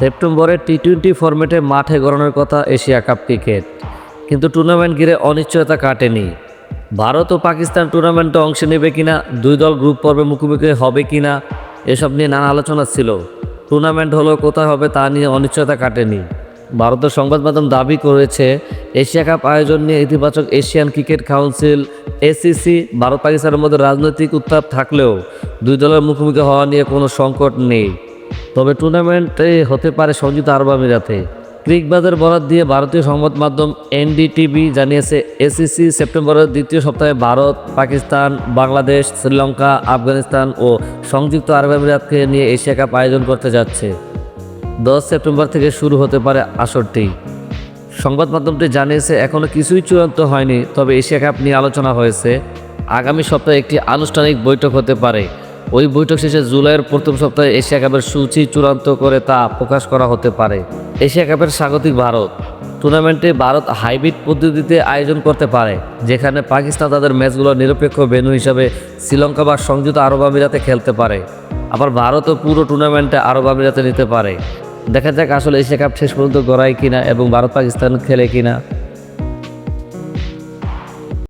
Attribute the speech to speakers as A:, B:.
A: সেপ্টেম্বরে T twenty ফরম্যাটে মাঠে গড়ানোর কথা এশিয়া কাপ ক্রিকেট। কিন্তু টুর্নামেন্ট ঘিরে অনিশ্চয়তা কাটেনি। ভারত ও পাকিস্তান টুর্নামেন্টে অংশ নেবে কিনা, দুই দল গ্রুপ পর্বে মুখোমুখি হবে কিনা, এসব নিয়ে নানা আলোচনা ছিল। টুর্নামেন্ট হলো, কোথায় হবে তা নিয়ে অনিশ্চয়তা কাটেনি। ভারতের সংবাদ মাধ্যম দাবি করেছে, এশিয়া কাপ আয়োজন নিয়ে ইতিবাচক Asian cricket council, ACC Bharat পাকিস্তানের মধ্যে রাজনৈতিক উত্তাপ থাকলেও দুই দলের মুখোমুখি হওয়া নিয়ে কোনো সংকট নেই। তবে টুর্নামেন্টে হতে পারে সংযুক্ত আরব আমিরাতে। ক্রিকবাজের বরাত দিয়ে ভারতীয় সংবাদ মাধ্যম এনডিটিভি জানিয়েছে, এসিসি সেপ্টেম্বরের দ্বিতীয় সপ্তাহে ভারত, পাকিস্তান, বাংলাদেশ, শ্রীলঙ্কা, আফগানিস্তান ও সংযুক্ত আরব আমিরাতকে নিয়ে এশিয়া কাপ আয়োজন করতে যাচ্ছে। দশ সেপ্টেম্বর থেকে শুরু হতে পারে আসরটি। সংবাদ মাধ্যমটি জানিয়েছে এখনও কিছুই চূড়ান্ত হয়নি, তবে এশিয়া কাপ নিয়ে আলোচনা হয়েছে। আগামী সপ্তাহে একটি আনুষ্ঠানিক বৈঠক হতে পারে। ওই বৈঠক শেষে জুলাইয়ের প্রথম সপ্তাহে এশিয়া কাপের সূচি চূড়ান্ত করে তা প্রকাশ করা হতে পারে। এশিয়া কাপের স্বাগতিক ভারত। টুর্নামেন্টে ভারত হাইব্রিড পদ্ধতিতে আয়োজন করতে পারে, যেখানে পাকিস্তান তাদের ম্যাচগুলো নিরপেক্ষ ভেন্যু হিসাবে শ্রীলঙ্কা বা সংযুক্ত আরব আমিরাতে খেলতে পারে। আবার ভারতও পুরো টুর্নামেন্টে আরব আমিরাতে নিতে পারে। দেখা যাক আসলে এশিয়া কাপ শেষ পর্যন্ত গড়ায় কিনা এবং ভারত পাকিস্তান খেলে কিনা।